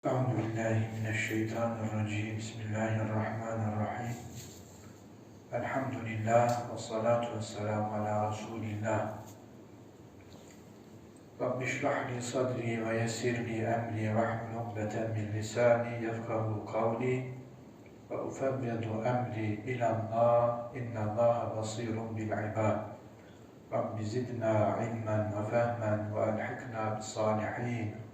أعوذ بالله من الشيطان الرجيم. بسم الله الرحمن الرحيم. الحمد لله والصلاة والسلام على رسول الله. رب اشرح لي صدري ويسر لي أمري واحلل عقدة من لساني يفقه قولي. وأفوض أمري إلى الله. إن الله بصير بالعباد. رب زدنا علما وفهما وألحقنا بالصالحين.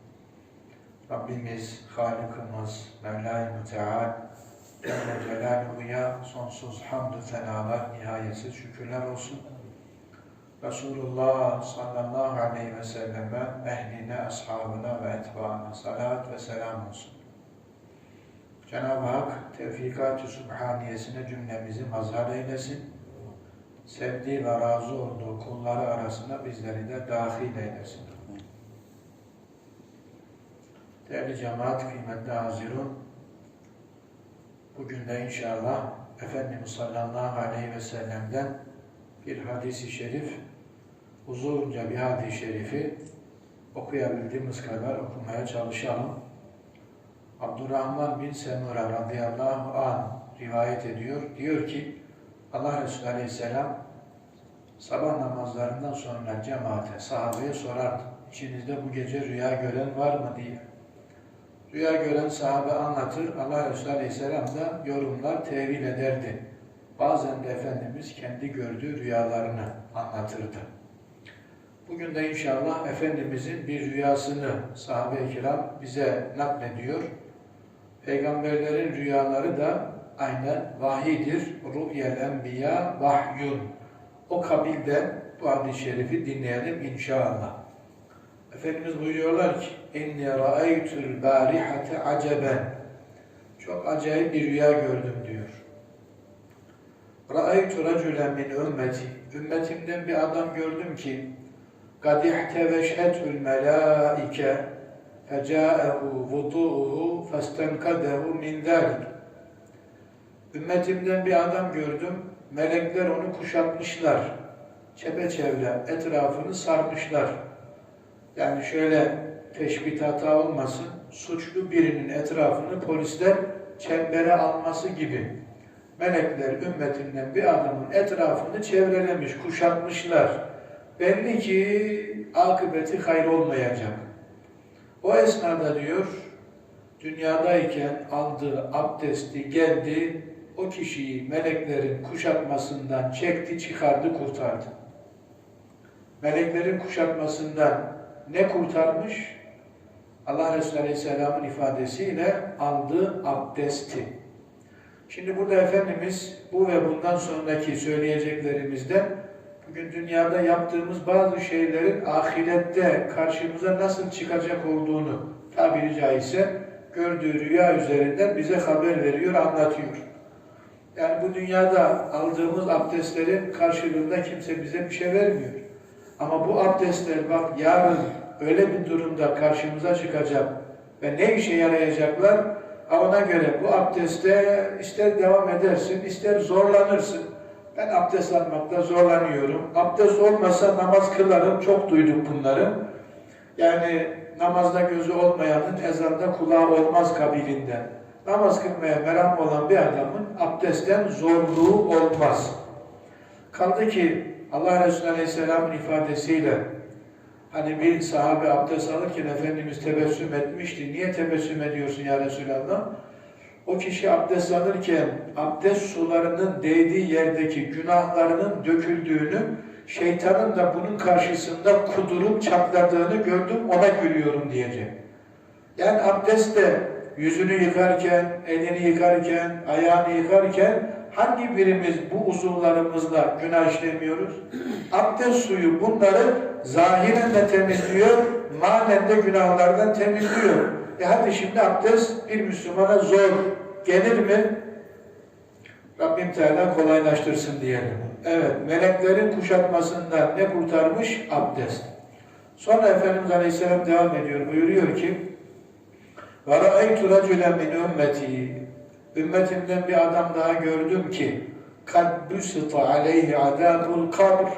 Rabbimiz, Halikimiz, Mevla-i Müteal, Celle Celaluhu'ya sonsuz hamdü senalar, nihayetsiz şükürler olsun. Resulullah sallallahu aleyhi ve selleme, ehline, ashabına ve etbaına salat ve selam olsun. Cenab-ı Hak tevfikat-ı subhaniyesine cümlemizi mazhar eylesin. Sevdiği ve razı olduğu kulları arasında bizleri de dahil eylesin. Değerli cemaat, kıymetli hazirun, bugün de inşallah Efendimiz sallallahu aleyhi ve sellem'den bir hadisi şerif, uzunca bir hadis-i şerifi okuyabildiğimiz kadar okumaya çalışalım. Abdurrahman bin Semura radıyallahu anh rivayet ediyor. Diyor ki, Allah Resulü aleyhisselam sabah namazlarından sonra cemaate, sahabeye sorardı. İçinizde bu gece rüya gören var mı diye. Rüya gören sahabe anlatır, Allah Resulü Aleyhisselam da yorumlar, tevil ederdi. Bazen de Efendimiz kendi gördüğü rüyalarını anlatırdı. Bugün de inşallah Efendimizin bir rüyasını sahabe-i kiram bize naklediyor. Peygamberlerin rüyaları da aynen vahidir. Ru'yel enbiya vahyun. O kabilden bu hadis-i şerifi dinleyelim inşallah. Efendimiz buyuruyorlar ki اِنِّي رَأَيْتُ الْبَارِحَةَ aceben. Çok acayip bir rüya gördüm diyor. رَأَيْتُ رَجُلًا مِنْ ümmeti. Ümmetimden bir adam gördüm ki قَدْ اِحْتَوَشْهَتُ الْمَلَائِكَ فَجَاءَهُ وُضُوءُهُ فَاسْتَنْقَدَهُ مِنْ ذَلِكَ Ümmetimden bir adam gördüm. Melekler onu kuşatmışlar. Çepeçevre etrafını sarmışlar. Yani şöyle teşbih hata olmasın, suçlu birinin etrafını polisler çembere alması gibi. Melekler ümmetinden bir adamın etrafını çevrelemiş, kuşatmışlar. Belli ki akıbeti hayır olmayacak. O esnada diyor, dünyadayken aldığı abdesti geldi, o kişiyi meleklerin kuşatmasından çekti, çıkardı, kurtardı. Meleklerin kuşatmasından ne kurtarmış? Allah Resulü Aleyhisselam'ın ifadesiyle aldığı abdesti. Şimdi burada Efendimiz bu ve bundan sonraki söyleyeceklerimizden bugün dünyada yaptığımız bazı şeylerin ahirette karşımıza nasıl çıkacak olduğunu tabiri caizse gördüğü rüya üzerinden bize haber veriyor, anlatıyor. Yani bu dünyada aldığımız abdestlerin karşılığında kimse bize bir şey vermiyor. Ama bu abdestler bak yarın öyle bir durumda karşımıza çıkacak ve ne işe yarayacaklar? Ona göre bu abdeste ister devam edersin, ister zorlanırsın. Ben abdest almakta zorlanıyorum. Abdest olmasa namaz kılarım. Çok duyduk bunları. Yani namazda gözü olmayanın ezanda kulağı olmaz kabilinden. Namaz kılmaya meram olan bir adamın abdestten zorluğu olmaz. Kaldı ki Allah Resulü Aleyhisselam'ın ifadesiyle hani bir sahabe abdest alırken Efendimiz tebessüm etmişti. Niye tebessüm ediyorsun ya Resulallah? O kişi abdest alırken abdest sularının değdiği yerdeki günahlarının döküldüğünü, şeytanın da bunun karşısında kudurup çatladığını gördüm, ona gülüyorum diyecek. Yani abdestte yüzünü yıkarken, elini yıkarken, ayağını yıkarken hangi birimiz bu uzuvlarımızla günah işlemiyoruz? Abdest suyu bunları zahiren de temizliyor, manen de günahlardan temizliyor. E hadi şimdi abdest bir Müslümana zor gelir mi? Rabbim Teala kolaylaştırsın diyelim. Evet, meleklerin kuşatmasından ne kurtarmış? Abdest. Sonra Efendimiz Aleyhisselam devam ediyor, buyuruyor ki وَرَأَيْتُ رَجُلًا مِنْ ümmeti Ümmetimden bir adam daha gördüm ki kad büsita aleyhi azabul kabr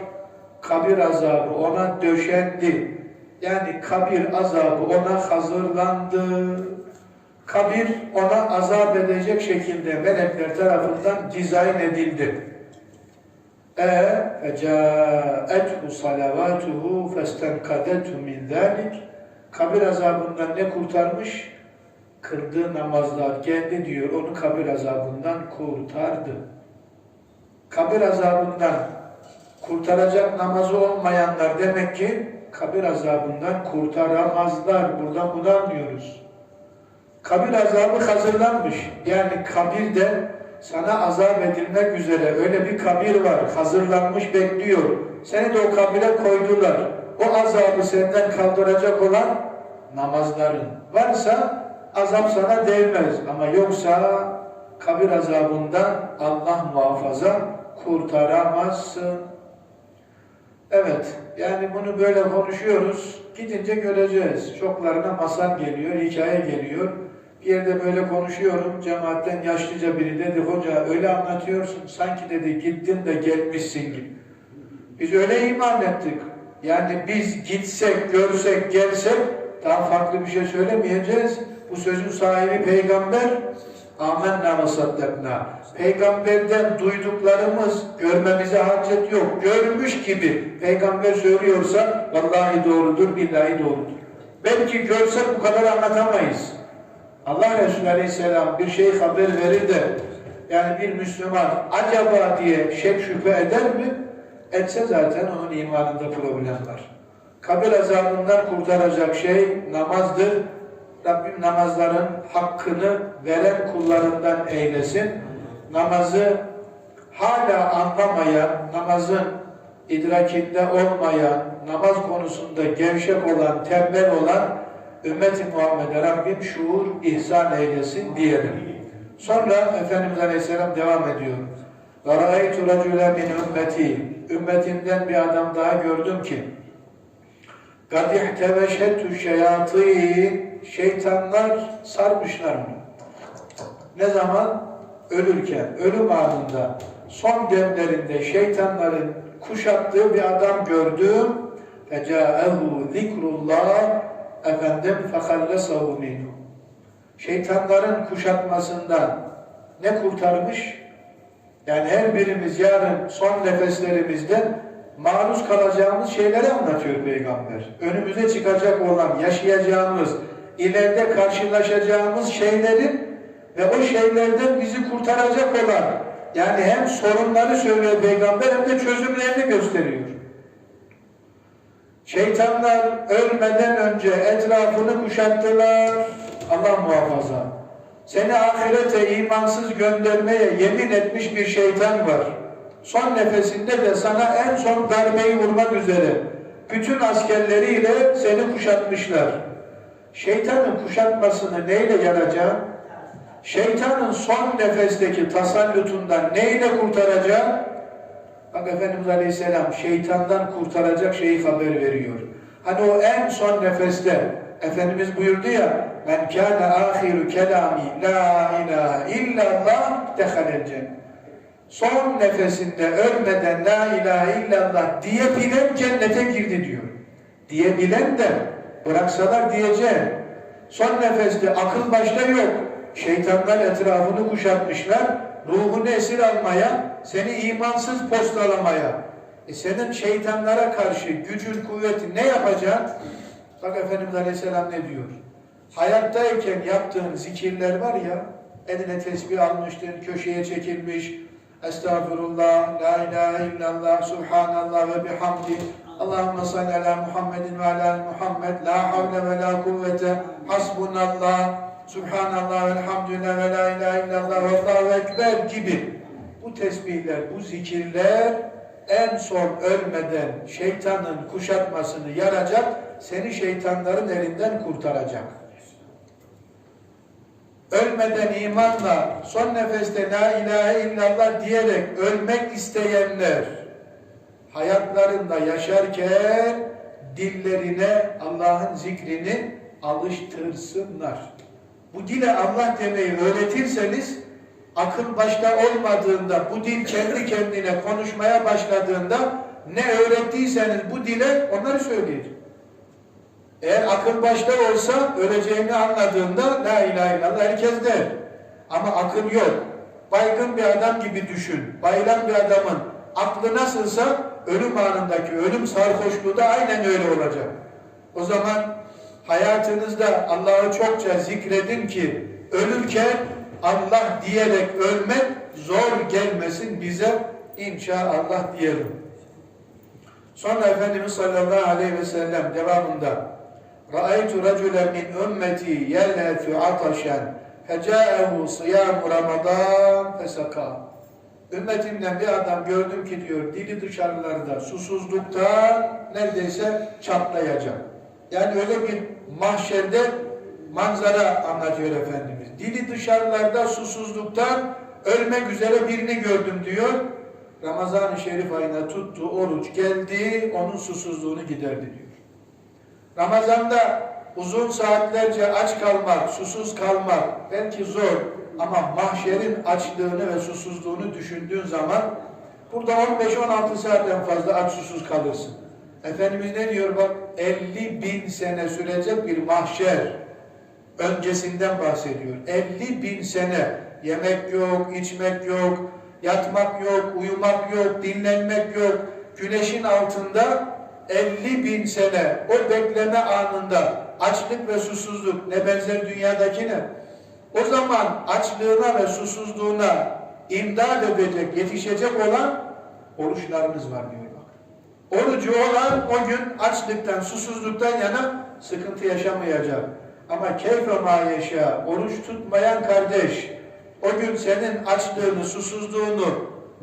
kabir azabı ona döşendi. Yani kabir azabı ona hazırlandı. kabir ona azap edecek şekilde melekler tarafından dizayn edildi. E feca'ethu salavatuhu festenkadethu min zalik kabir azabından ne kurtarmış? Kıldığı namazlar geldi diyor, onu kabir azabından kurtardı. Kabir azabından kurtaracak namazı olmayanlar demek ki kabir azabından kurtaramazlar. Buradan bunu anlıyoruz. Kabir azabı hazırlanmış. Yani kabirde sana azap edilmek üzere öyle bir kabir var. Hazırlanmış bekliyor. Seni de o kabire koydular. O azabı senden kaldıracak olan namazların varsa azap sana değmez. Ama yoksa kabir azabından Allah muhafaza kurtaramazsın. Evet, yani bunu böyle konuşuyoruz. Gidince göreceğiz. Çoklarına masal geliyor, hikaye geliyor. Bir yerde böyle konuşuyorum. Cemaatten yaşlıca biri dedi, hoca öyle anlatıyorsun. Sanki dedi gittin de gelmişsin gibi. Biz öyle iman ettik. Yani biz gitsek, görsek, gelsek daha farklı bir şey söylemeyeceğiz. Bu sözün sahibi peygamber amenna ve saddakna. Peygamberden duyduklarımız görmemize hacet yok. Görmüş gibi peygamber söylüyorsa vallahi doğrudur, billahi doğrudur. Belki görsek bu kadar anlatamayız. Allah Resulü Aleyhisselam bir şey haber verir de yani bir Müslüman acaba diye şek şüphe eder mi? Etse zaten onun imanında problem var. Kabir azabından kurtaracak şey namazdır. Rabbim namazların hakkını veren kullarından eylesin. Namazı hala anlamayan, namazın idrakinde olmayan, namaz konusunda gevşek olan, tembel olan ümmeti Muhammed'e Rabbim şuur ihsan eylesin diyelim. Sonra Efendimiz Aleyhisselam devam ediyor. وَرَأَيْتُ رَجُلًا مِنْ ümmeti Ümmetimden bir adam daha gördüm ki قَدْ اِحْتَوَشَتُ الشَّيَاطِينَ Şeytanlar sarmışlar mı? Ne zaman? Ölürken, ölüm anında, son demlerinde şeytanların kuşattığı bir adam gördüm. فَجَاءَهُ ذِكْرُ اللّٰهِ efendim فَخَلَّسَهُ مِنْهُ Şeytanların kuşatmasından ne kurtarmış? Yani her birimiz yarın son nefeslerimizde maruz kalacağımız şeyleri anlatıyor Peygamber. Önümüze çıkacak olan, yaşayacağımız, ileride karşılaşacağımız şeylerin ve o şeylerden bizi kurtaracak olan, yani hem sorunları söylüyor Peygamber hem de çözümlerini gösteriyor. Şeytanlar ölmeden önce etrafını kuşattılar. Allah muhafaza. Seni ahirete imansız göndermeye yemin etmiş bir şeytan var. Son nefesinde de sana en son darbeyi vurmak üzere bütün askerleriyle seni kuşatmışlar. Şeytanın kuşatmasını neyle yaracağım? Şeytanın son nefesteki tasallutundan neyle kurtaracağım? Bak Efendimiz Aleyhisselam şeytandan kurtaracak şeyi haber veriyor. Hani o en son nefeste Efendimiz buyurdu ya men kâne ahiru kelami la ilahe illallah dehalel cennet. Son nefesinde ölmeden la ilahe illallah diyebilen cennete girdi diyor. Diyebilen de bıraksalar diyeceğim. Son nefeste akıl başta yok. Şeytanlar etrafını kuşatmışlar. Ruhunu esir almaya, seni imansız postalamaya. E senin şeytanlara karşı gücün, kuvveti ne yapacaksın? Bak Efendimiz Aleyhisselam ne diyor? Hayattayken yaptığın zikirler var ya, eline tesbih almıştın, köşeye çekilmiş, Estağfurullah, La ilahe illallah, Subhanallah ve bihamdi, Allahümme salli ala Muhammedin ve ala Muhammed, La havle ve la kuvvete, Hasbunallah, Subhanallah, Elhamdülillah ve la ilahe illallah. Ve Allahu Ekber gibi. Bu tesbihler, bu zikirler en son ölmeden şeytanın kuşatmasını yaracak, seni şeytanların elinden kurtaracak. Ölmeden imanla, son nefeste la ilahe illallah diyerek ölmek isteyenler, hayatlarında yaşarken dillerine Allah'ın zikrini alıştırsınlar. Bu dile Allah demeyi öğretirseniz, akıl başta olmadığında, bu dil kendi kendine konuşmaya başladığında, ne öğrettiyseniz bu dile onları söyleyecek. Eğer akıl başta olsa öleceğini anladığında la ilahe illallah herkes der. Ama akıl yok. Baygın bir adam gibi düşün. Bayılan bir adamın aklı nasılsa ölüm anındaki ölüm sarhoşluğu da aynen öyle olacak. O zaman hayatınızda Allah'ı çokça zikredin ki ölürken Allah diyerek ölmek zor gelmesin bize inşallah diyelim. Sonra Efendimiz sallallahu aleyhi ve sellem devamında Ra'aytu raculen min ümmeti yelhetü ataşen feca'ehu sıyamu ramazan fesaka Ümmetimden bir adam gördüm ki diyor dili dışarılarda susuzluktan neredeyse çatlayacak. Yani öyle bir mahşerde manzara anlatıyor Efendimiz. Dili dışarılarda susuzluktan ölmek üzere birini gördüm diyor. Ramazan-ı Şerif ayına tuttu, oruç geldi, onun susuzluğunu giderdi diyor. Ramazanda uzun saatlerce aç kalmak, susuz kalmak belki zor ama mahşerin açlığını ve susuzluğunu düşündüğün zaman burada 15-16 saatten fazla aç susuz kalırsın. Efendimiz ne diyor bak 50 bin sene sürecek bir mahşer öncesinden bahsediyor. 50 bin sene yemek yok, içmek yok, yatmak yok, uyumak yok, dinlenmek yok. Güneşin altında 50 bin sene o bekleme anında açlık ve susuzluk ne benzer dünyadakine. O zaman açlığına ve susuzluğuna imdad edecek, yetişecek olan oruçlarımız var diyor bak. Orucu olan o gün açlıktan, susuzluktan yana sıkıntı yaşamayacak. Ama keyfe ma yaşa, oruç tutmayan kardeş, o gün senin açlığını, susuzluğunu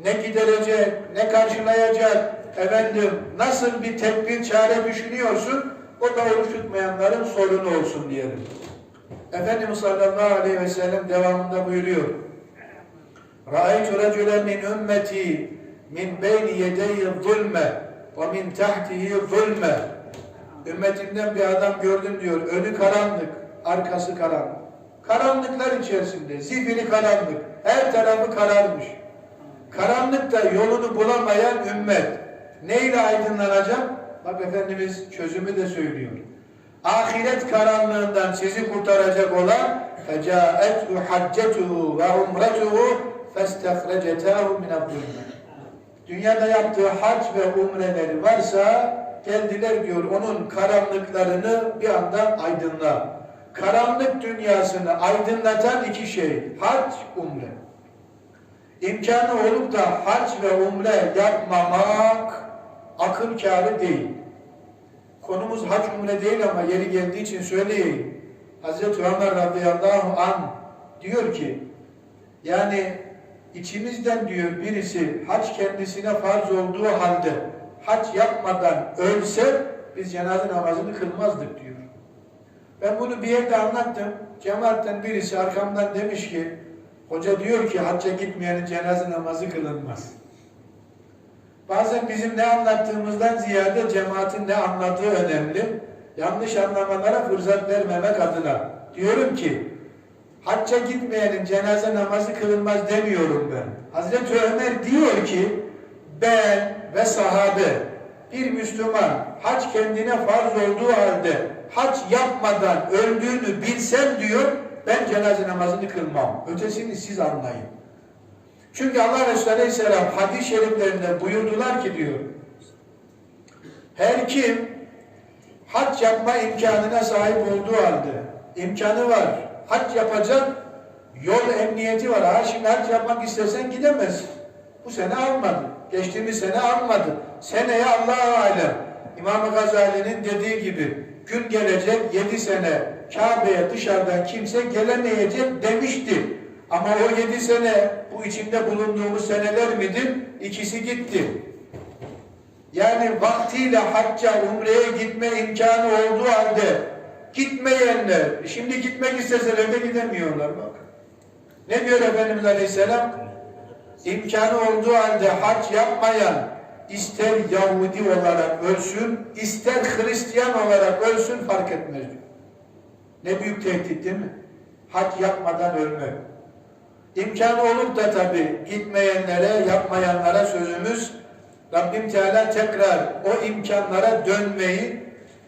ne giderecek, ne karşılayacak, efendim nasıl bir tedbir, çare düşünüyorsun, o da oruç tutmayanların sorunu olsun diyelim. Efendimiz sallallahu aleyhi ve sellem devamında buyuruyor. Raculen min ümmeti min beyni yedeyyi zulme ve min tahtihi zulme. Ümmetimden bir adam gördüm diyor. Önü karanlık, arkası karanlık. Karanlıklar içerisinde, zifiri karanlık. Her tarafı kararmış. Karanlıkta yolunu bulamayan ümmet neyle aydınlanacak? Bak Efendimiz çözümü de söylüyor Ahiret karanlığından sizi kurtaracak olan فَجَاءَتْهُ حَجَّتُهُ وَعُمْرَتُهُ فَاسْتَخْرَجَتَاهُ مِنَ الظُّلْمَ Dünyada yaptığı hac ve umreleri varsa geldiler diyor onun karanlıklarını bir anda aydınla. Karanlık dünyasını aydınlatan iki şey. Hac, umre. İmkanı olup da hac ve umre yapmamak akıl kârı değil. Konumuz hac umre değil ama yeri geldiği için söyleyeyim. Hazreti Ömer radıyallahu an diyor ki yani içimizden diyor birisi hac kendisine farz olduğu halde hac yapmadan ölse biz cenaze namazını kılmazdık diyor. Ben bunu bir yerde anlattım. Cemaatten birisi arkamdan demiş ki hoca diyor ki hacca gitmeyenin cenaze namazı kılınmaz. Bazen bizim ne anlattığımızdan ziyade cemaatin ne anlattığı önemli. Yanlış anlamalara fırsat vermemek adına. Diyorum ki hacca gitmeyenin cenaze namazı kılınmaz demiyorum ben. Hazreti Ömer diyor ki ben ve sahabe bir Müslüman hac kendine farz olduğu halde hac yapmadan öldüğünü bilsem diyor ben cenaze namazını kılmam. Ötesini siz anlayın. Çünkü Allah Resulü Aleyhisselam hadis-i şeriflerinde buyurdular ki diyor her kim hac yapma imkanına sahip olduğu halde imkanı var, hac yapacak yol emniyeti var. Ha şimdi hac yapmak istesen gidemez. Bu sene almadı. Geçtiğimiz sene almadı. Seneye Allah'a alem. İmam Gazali'nin dediği gibi gün gelecek yedi sene Kabe'ye dışarıdan kimse gelemeyecek demişti. Ama o yedi sene bu içinde bulunduğumuz seneler midir? İkisi gitti. Yani vaktiyle hacca, umreye gitme imkanı olduğu halde gitmeyenler, şimdi gitmek isteseler de gidemiyorlar bak. Ne diyor Efendimiz Aleyhisselam? İmkanı olduğu halde hac yapmayan ister Yahudi olarak ölsün, ister Hristiyan olarak ölsün fark etmez. Ne büyük tehdit değil mi? Hac yapmadan ölmek. İmkanı olup da tabi gitmeyenlere, yapmayanlara sözümüz Rabbim Teala tekrar o imkanlara dönmeyi,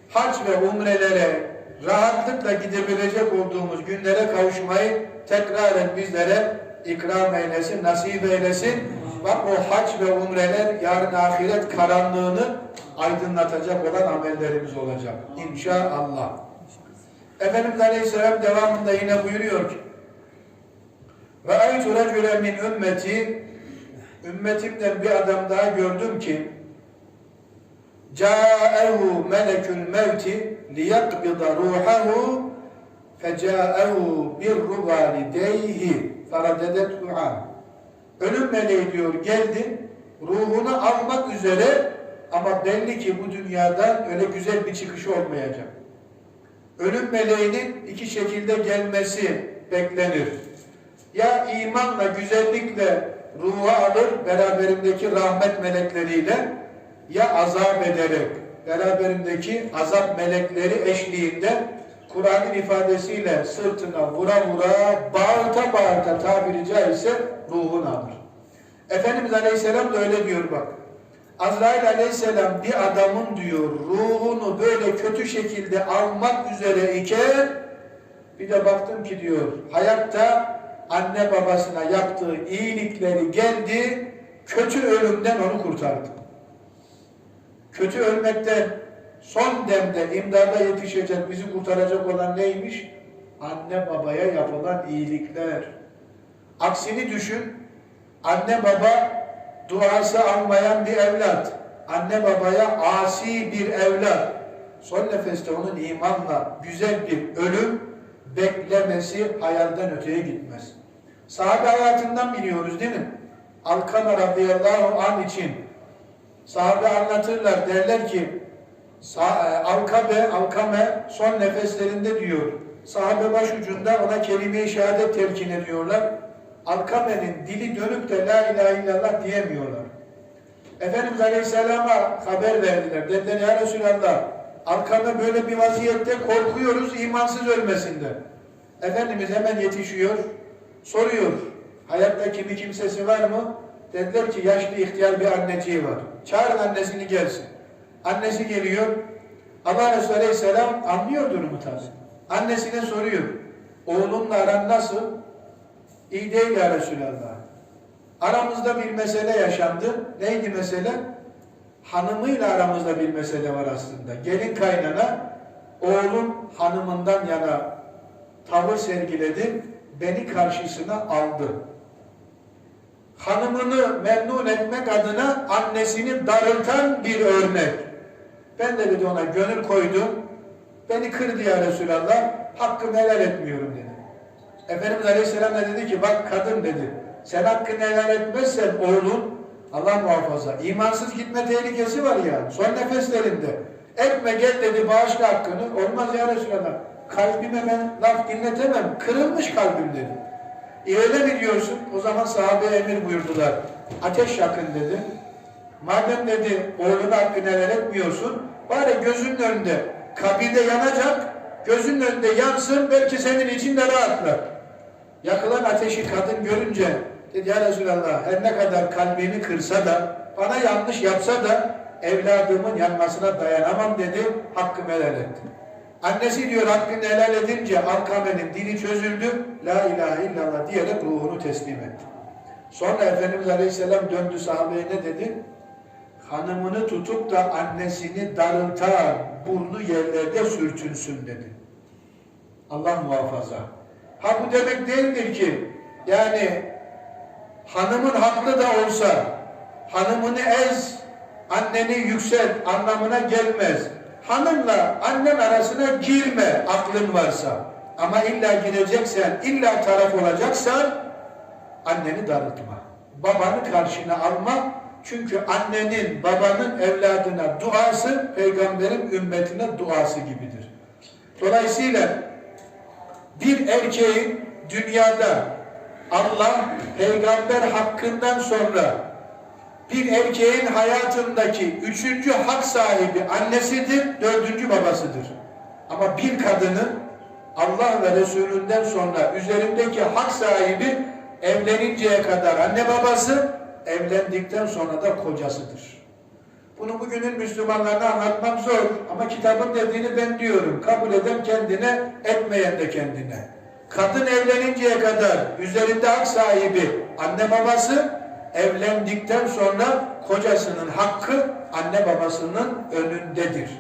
hac ve umrelere rahatlıkla gidebilecek olduğumuz günlere kavuşmayı tekraren bizlere ikram eylesin, nasip eylesin. Bak o hac ve umreler yarın ahiret karanlığını aydınlatacak olan amellerimiz olacak. İnşallah. Efendimiz Aleyhisselam devamında yine buyuruyor ki ve aytu racülen min ümmeti ümmetimden bir adam daha gördüm ki Câehu melekül mevti liyakbida ruhahu fecâehu birru valideyhi feradedet du'a. Ölüm meleği diyor geldi, ruhunu almak üzere ama belli ki bu dünyada öyle güzel bir çıkışı olmayacak. Ölüm meleğinin iki şekilde gelmesi beklenir. Ya imanla, güzellikle ruhu alır beraberindeki rahmet melekleriyle ya azap ederek beraberindeki azap melekleri eşliğinde Kur'an'ın ifadesiyle sırtına vura vura bağırta bağırta tabiri caizse ruhunu alır. Efendimiz Aleyhisselam da öyle diyor bak. Azrail Aleyhisselam bir adamın diyor ruhunu böyle kötü şekilde almak üzere iken bir de baktım ki diyor hayatta anne babasına yaptığı iyilikleri geldi kötü ölümden onu kurtardı. Kötü ölmekten son demde imdada yetişecek, bizi kurtaracak olan neymiş? Anne babaya yapılan iyilikler. Aksini düşün, anne baba duası almayan bir evlat, anne babaya asi bir evlat, son nefeste onun imanla güzel bir ölüm beklemesi hayalden öteye gitmez. Sahabe hayatından biliyoruz değil mi? Alkama radıyallahu an için sahabe anlatırlar derler ki Sa- Alkabe, Alkame son nefeslerinde diyor. Sahabe başucunda ona kelime-i şehadet telkin ediyorlar. Alkame'nin dili dönüp de la ilahe illallah diyemiyorlar. Efendimiz Aleyhisselam'a haber verdiler. Dediler ya Resulallah Alkame böyle bir vaziyette korkuyoruz imansız ölmesinden. Efendimiz hemen yetişiyor. Soruyor. Hayatta kimi kimsesi var mı? Dediler ki yaşlı ihtiyar bir anneciği var. Çağırın annesini gelsin. Annesi geliyor. Allah Resulü Aleyhisselam anlıyor durumu tabi. Annesine soruyor. Oğlumla aran nasıl? İyi değil ya Resulallah. Aramızda bir mesele yaşandı. Neydi mesele? Hanımıyla aramızda bir mesele var aslında. Gelin kaynana oğlum hanımından yana tavır sergiledi. Beni karşısına aldı. Hanımını memnun etmek adına annesini darıltan bir örnek. Ben de dedi ona gönül koydum. Beni kırdı ya Resulallah. Hakkımı helal etmiyorum dedi. Efendimiz Aleyhisselam da dedi ki bak kadın dedi. Sen hakkını helal etmezsen oğlun Allah muhafaza. imansız gitme tehlikesi var ya. Son nefeslerinde. Etme gel dedi bağışla hakkını. Olmaz ya Resulallah. Kalbime ben laf dinletemem. Kırılmış kalbim dedi. E öyle mi diyorsun? O zaman sahabe emir buyurdular. Ateş yakın dedi. Madem dedi oğluna hakkını helal etmiyorsun, bari gözünün önünde kabirde yanacak, gözünün önünde yansın, belki senin için de rahatlar. Yakılan ateşi kadın görünce dedi ya Resulallah her ne kadar kalbimi kırsa da, bana yanlış yapsa da evladımın yanmasına dayanamam dedi, hakkımı helal etti. Annesi diyor hakkını helal edince Alkame'nin dili çözüldü, la ilahe illallah diyerek ruhunu teslim etti. Sonra Efendimiz Aleyhisselam döndü sahabeye ne dedi? hanımını tutup da annesini darıltar, burnu yerlerde sürtünsün dedi. Allah muhafaza. Ha bu demek değildir ki, yani hanımın haklı da olsa, hanımını ez, anneni yükselt anlamına gelmez. Hanımla annen arasına girme aklın varsa. Ama illa gireceksen, illa taraf olacaksan, anneni darıltma. Babanı karşına alma, çünkü annenin, babanın evladına duası, peygamberin ümmetine duası gibidir. Dolayısıyla bir erkeğin dünyada Allah, peygamber hakkından sonra bir erkeğin hayatındaki üçüncü hak sahibi annesidir, dördüncü babasıdır. Ama bir kadının Allah ve Resulünden sonra üzerindeki hak sahibi evleninceye kadar anne babası, evlendikten sonra da kocasıdır. Bunu bugünün Müslümanlarına anlatmak zor. Ama kitabın dediğini ben diyorum. Kabul eden kendine, etmeyen de kendine. Kadın evleninceye kadar üzerinde hak sahibi anne babası, evlendikten sonra kocasının hakkı anne babasının önündedir.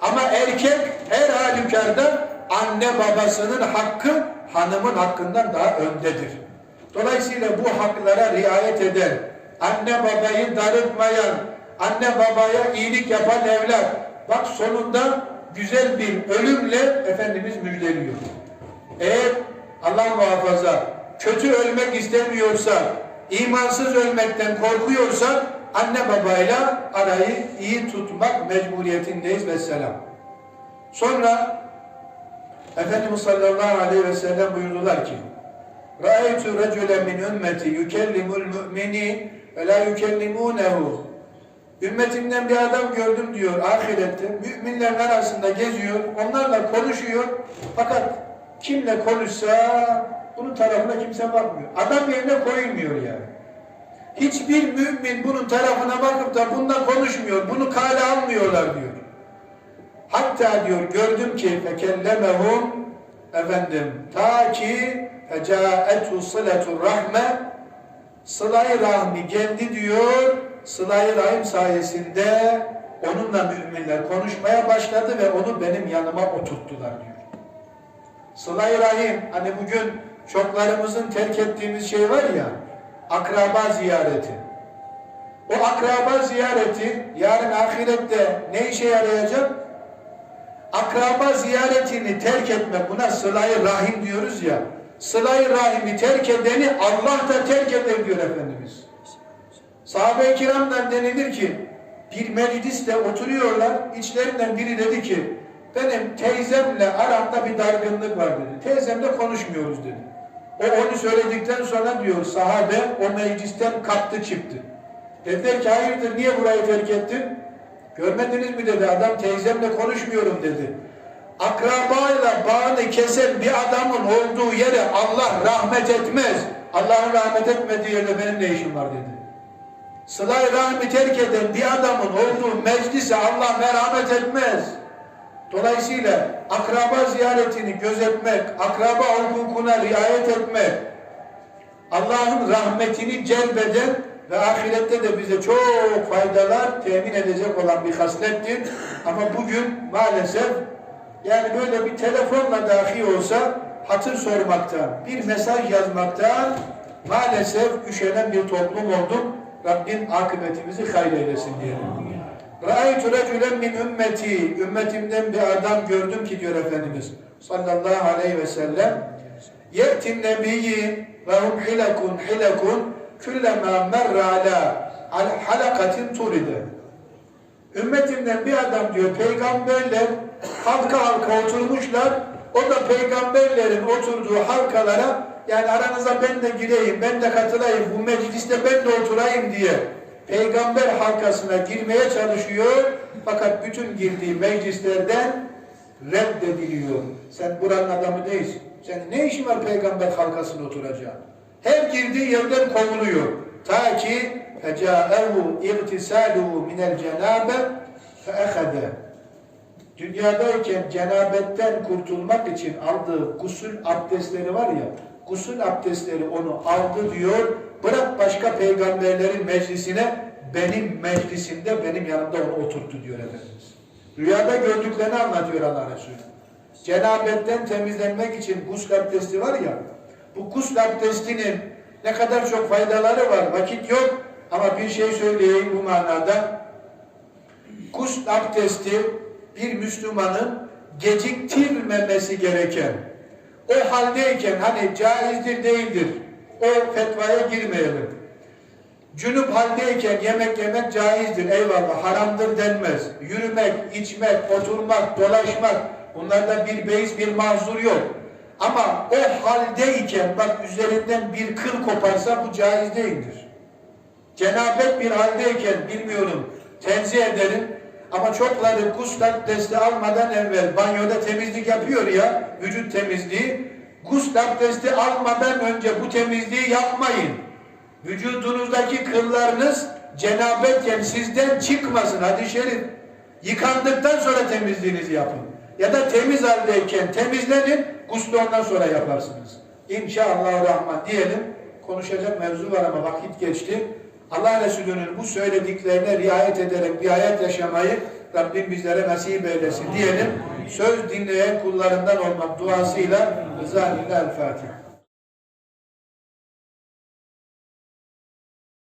Ama erkek her halükarda anne babasının hakkı hanımın hakkından daha öndedir. Dolayısıyla bu haklara riayet eden, anne babayı darıtmayan, anne babaya iyilik yapan evlat, bak sonunda güzel bir ölümle Efendimiz müjdeliyor. Eğer Allah muhafaza kötü ölmek istemiyorsa, imansız ölmekten korkuyorsa anne babayla arayı iyi tutmak mecburiyetindeyiz ve selam. Sonra Efendimiz sallallahu aleyhi ve sellem buyurdular ki Ra'aytu raculen min ümmeti mu'mini ve la yukellimunehu Ümmetimden bir adam gördüm diyor ahirette. Müminlerin arasında geziyor. Onlarla konuşuyor. Fakat kimle konuşsa bunun tarafına kimse bakmıyor. Adam yerine koyulmuyor yani. Hiçbir mümin bunun tarafına bakıp da bununla konuşmuyor. Bunu kale almıyorlar diyor. Hatta diyor gördüm ki fekellemehum efendim ta ki fecaetu sıletu rahme sıla-i rahmi geldi diyor sıla-i rahim sayesinde onunla müminler konuşmaya başladı ve onu benim yanıma oturttular diyor. Sıla-i rahim hani bugün çoklarımızın terk ettiğimiz şey var ya akraba ziyareti. O akraba ziyareti yarın ahirette ne işe yarayacak? akraba ziyaretini terk etme. Buna sıla-i rahim diyoruz ya. Sıla-i rahimi terk edeni Allah da terk eder diyor Efendimiz. Sahabe-i kiramdan denilir ki bir mecliste oturuyorlar. İçlerinden biri dedi ki benim teyzemle aramda bir dargınlık var dedi. Teyzemle konuşmuyoruz dedi o onu söyledikten sonra diyor sahabe o meclisten kalktı çıktı dediler ki hayırdır niye burayı terk ettin Görmediniz mi dedi adam teyzemle konuşmuyorum dedi. Akrabayla bağını kesen bir adamın olduğu yere Allah rahmet etmez. Allah'ın rahmet etmediği yerde benim ne işim var dedi. Sıla-i rahmi terk eden bir adamın olduğu meclise Allah merhamet etmez. Dolayısıyla akraba ziyaretini gözetmek, akraba hukukuna riayet etmek, Allah'ın rahmetini celbeden ve ahirette de bize çok faydalar temin edecek olan bir haslettir. Ama bugün maalesef yani böyle bir telefonla dahi olsa hatır sormaktan, bir mesaj yazmaktan maalesef üşenen bir toplum olduk. Rabbim akıbetimizi hayır eylesin diyelim. Ra'aytu racülen min ümmeti ümmetimden bir adam gördüm ki diyor Efendimiz sallallahu aleyhi ve sellem ye'tin nebiyyin ve hum hilekun hilekun küllema merra ala al halakatin turide. Ümmetimden bir adam diyor peygamberler halka halka oturmuşlar. O da peygamberlerin oturduğu halkalara yani aranıza ben de gireyim, ben de katılayım, bu mecliste ben de oturayım diye peygamber halkasına girmeye çalışıyor. Fakat bütün girdiği meclislerden reddediliyor. Sen buranın adamı değilsin. Senin ne işin var peygamber halkasına oturacağın? Her girdiği yerden kovuluyor. Ta ki فَجَاءَهُ اِغْتِسَالُهُ مِنَ الْجَنَابَ فَاَخَذَ Dünyadayken cenabetten kurtulmak için aldığı gusül abdestleri var ya, gusül abdestleri onu aldı diyor, bırak başka peygamberlerin meclisine, benim meclisimde, benim yanımda onu oturttu diyor Efendimiz. Rüyada gördüklerini anlatıyor Allah Resulü. Cenabetten temizlenmek için gusül abdesti var ya, bu gusül abdestinin ne kadar çok faydaları var. Vakit yok ama bir şey söyleyeyim bu manada. Gusül abdesti bir Müslümanın geciktirmemesi gereken, o haldeyken hani caizdir değildir, o fetvaya girmeyelim. Cünüp haldeyken yemek yemek caizdir, eyvallah, haramdır denmez. Yürümek, içmek, oturmak, dolaşmak, bunlarda bir beis, bir mahzur yok. Ama o haldeyken bak üzerinden bir kıl koparsa bu caiz değildir. Cenabet bir haldeyken bilmiyorum tenzih ederim ama çokları gusül abdesti almadan evvel banyoda temizlik yapıyor ya vücut temizliği gusül abdesti almadan önce bu temizliği yapmayın. Vücudunuzdaki kıllarınız cenabetken sizden çıkmasın hadis-i şerif. Yıkandıktan sonra temizliğinizi yapın. Ya da temiz haldeyken temizlenin, guslu ondan sonra yaparsınız. İnşallah rahman diyelim. Konuşacak mevzu var ama vakit geçti. Allah Resulü'nün bu söylediklerine riayet ederek bir hayat yaşamayı Rabbim bizlere nasip eylesin diyelim. Söz dinleyen kullarından olmak duasıyla Rıza El Fatiha.